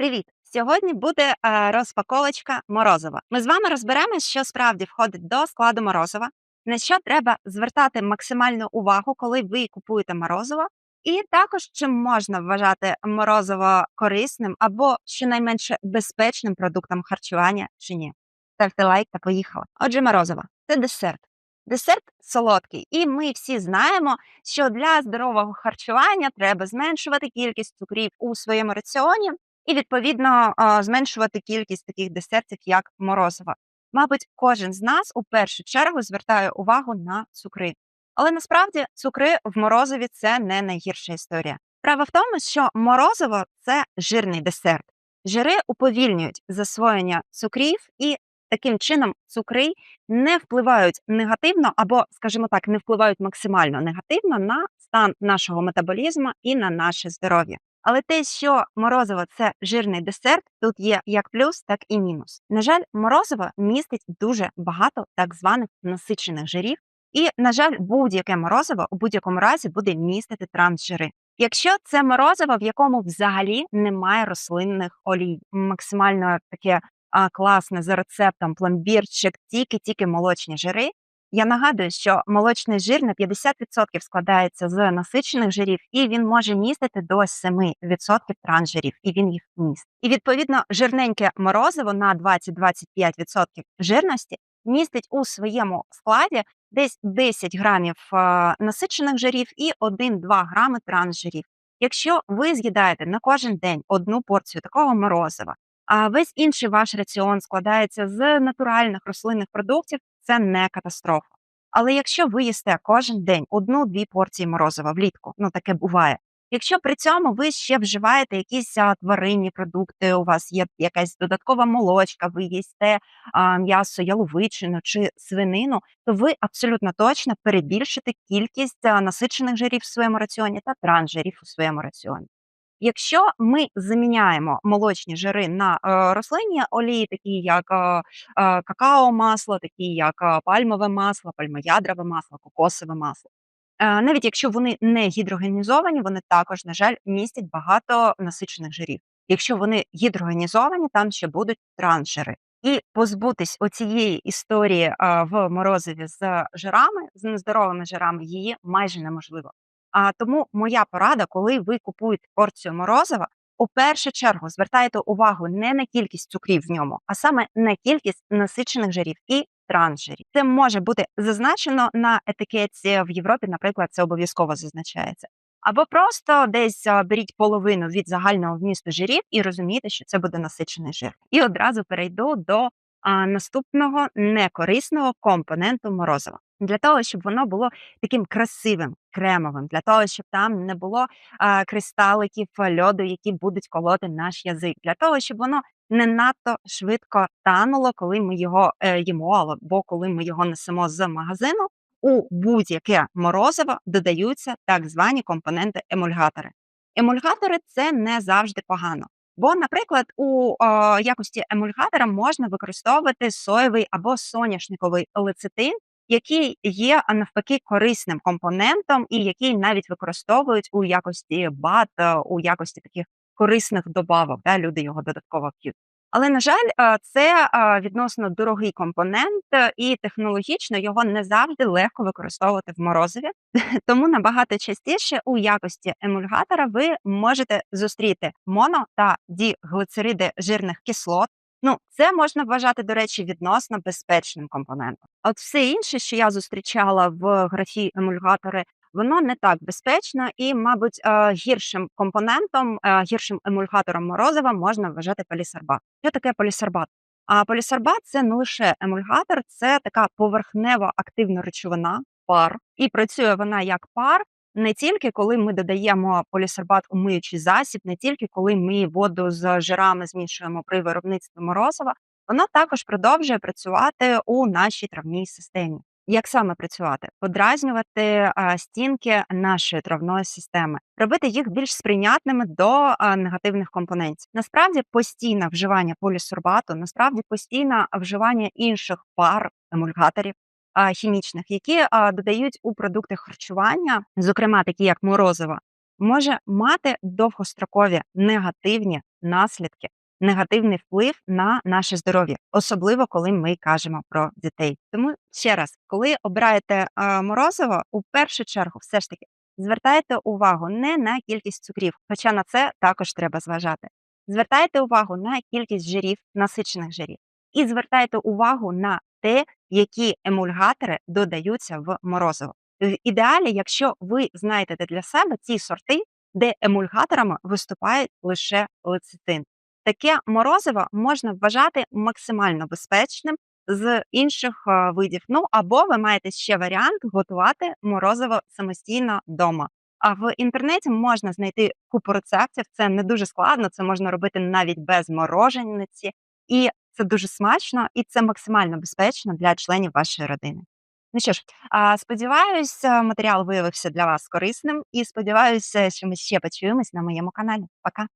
Привіт! Сьогодні буде е, розпаковочка морозива. Ми з вами розберемось, що справді входить до складу морозива, на що треба звертати максимальну увагу, коли ви купуєте морозиво, і також чим можна вважати морозиво корисним або щонайменше безпечним продуктом харчування чи ні. Ставте лайк та поїхали. Отже, морозиво це десерт. Десерт солодкий, і ми всі знаємо, що для здорового харчування треба зменшувати кількість цукрів у своєму раціоні і відповідно зменшувати кількість таких десертів, як морозиво. Мабуть, кожен з нас у першу чергу звертає увагу на цукри. Але насправді цукри в морозиві це не найгірша історія. Справа в тому, що морозиво це жирний десерт. Жири уповільнюють засвоєння цукрів, і таким чином цукри не впливають негативно, або, скажімо так, не впливають максимально негативно на стан нашого метаболізму і на наше здоров'я. Але те, що морозиво це жирний десерт, тут є як плюс, так і мінус. На жаль, морозиво містить дуже багато так званих насичених жирів, і, на жаль, будь-яке морозиво у будь-якому разі буде містити трансжири. Якщо це морозиво, в якому взагалі немає рослинних олій, максимально таке а, класне за рецептом пломбірчик, тільки-тільки молочні жири, я нагадую, що молочний жир на 50% складається з насичених жирів, і він може містити до 7% трансжирів, і він їх містить. І відповідно жирненьке морозиво на 20-25% жирності містить у своєму складі десь 10 грамів насичених жирів і 1-2 грами трансжирів. Якщо ви з'їдаєте на кожен день одну порцію такого морозива, а весь інший ваш раціон складається з натуральних рослинних продуктів, це не катастрофа. Але якщо ви їсте кожен день одну-дві порції морозива влітку, ну таке буває. Якщо при цьому ви ще вживаєте якісь а, тваринні продукти, у вас є якась додаткова молочка, ви їсте а, м'ясо, яловичину чи свинину, то ви абсолютно точно перебільшите кількість а, насичених жирів в своєму раціоні та трансжирів у своєму раціоні. Якщо ми заміняємо молочні жири на е, рослинні олії, такі як е, е, какао-масло, такі як пальмове масло, пальмоядрове масло, кокосове масло. Навіть якщо вони не гідрогенізовані, вони також, на жаль, містять багато насичених жирів. Якщо вони гідрогенізовані, там ще будуть трансжири. І позбутись оцієї історії в морозиві з жирами, з нездоровими жирами, її майже неможливо. А тому моя порада, коли ви купуєте порцію морозива, у першу чергу звертайте увагу не на кількість цукрів в ньому, а саме на кількість насичених жирів і трансжирів. Це може бути зазначено на етикетці в Європі, наприклад, це обов'язково зазначається. Або просто десь беріть половину від загального вмісту жирів і розумієте, що це буде насичений жир. І одразу перейду до а, наступного некорисного компоненту морозива для того, щоб воно було таким красивим, кремовим, для того, щоб там не було а, кристаликів льоду, які будуть колоти наш язик, для того, щоб воно не надто швидко тануло, коли ми його е, їмо, або коли ми його несемо з магазину. У будь-яке морозиво додаються так звані компоненти-емульгатори. Емульгатори це не завжди погано. Бо, наприклад, у о, якості емульгатора можна використовувати соєвий або соняшниковий лецитин, який є навпаки корисним компонентом, і який навіть використовують у якості бат, е, у якості таких корисних добавок. Да, Люди його додатково п'ють. Але на жаль, е, це е, відносно дорогий компонент, і технологічно його не завжди легко використовувати в морозиві. Тому набагато частіше у якості емульгатора ви можете зустріти моно та діглицериди жирних кислот, Ну, це можна вважати, до речі, відносно безпечним компонентом. От все інше, що я зустрічала в графі емульгатори, воно не так безпечно і, мабуть, е, гіршим компонентом, е, гіршим емульгатором морозива можна вважати полісорбат. Що таке полісорбат? А полісорбат це не лише емульгатор, це така поверхнева активна речовина, пар, і працює вона як пар, не тільки коли ми додаємо полісорбат у миючий засіб, не тільки коли ми воду з жирами змішуємо при виробництві морозива, воно також продовжує працювати у нашій травній системі. Як саме працювати? Подразнювати стінки нашої травної системи, робити їх більш сприйнятними до негативних компонентів. Насправді постійне вживання полісорбату, насправді постійне вживання інших пар емульгаторів, хімічних, які додають у продукти харчування, зокрема такі як морозиво, може мати довгострокові негативні наслідки, негативний вплив на наше здоров'я, особливо коли ми кажемо про дітей. Тому ще раз, коли обираєте морозиво, у першу чергу, все ж таки, звертайте увагу не на кількість цукрів, хоча на це також треба зважати. Звертайте увагу на кількість жирів, насичених жирів, і звертайте увагу на те, які емульгатори додаються в морозиво. В ідеалі, якщо ви знайдете для себе ці сорти, де емульгаторами виступає лише лецитин. Таке морозиво можна вважати максимально безпечним з інших е, видів. Ну або ви маєте ще варіант готувати морозиво самостійно вдома. А в інтернеті можна знайти купу рецептів. Це не дуже складно, це можна робити навіть без морожениці, і це дуже смачно, і це максимально безпечно для членів вашої родини. Ну що ж, сподіваюся, матеріал виявився для вас корисним, і сподіваюся, що ми ще почуємось на моєму каналі. Пока.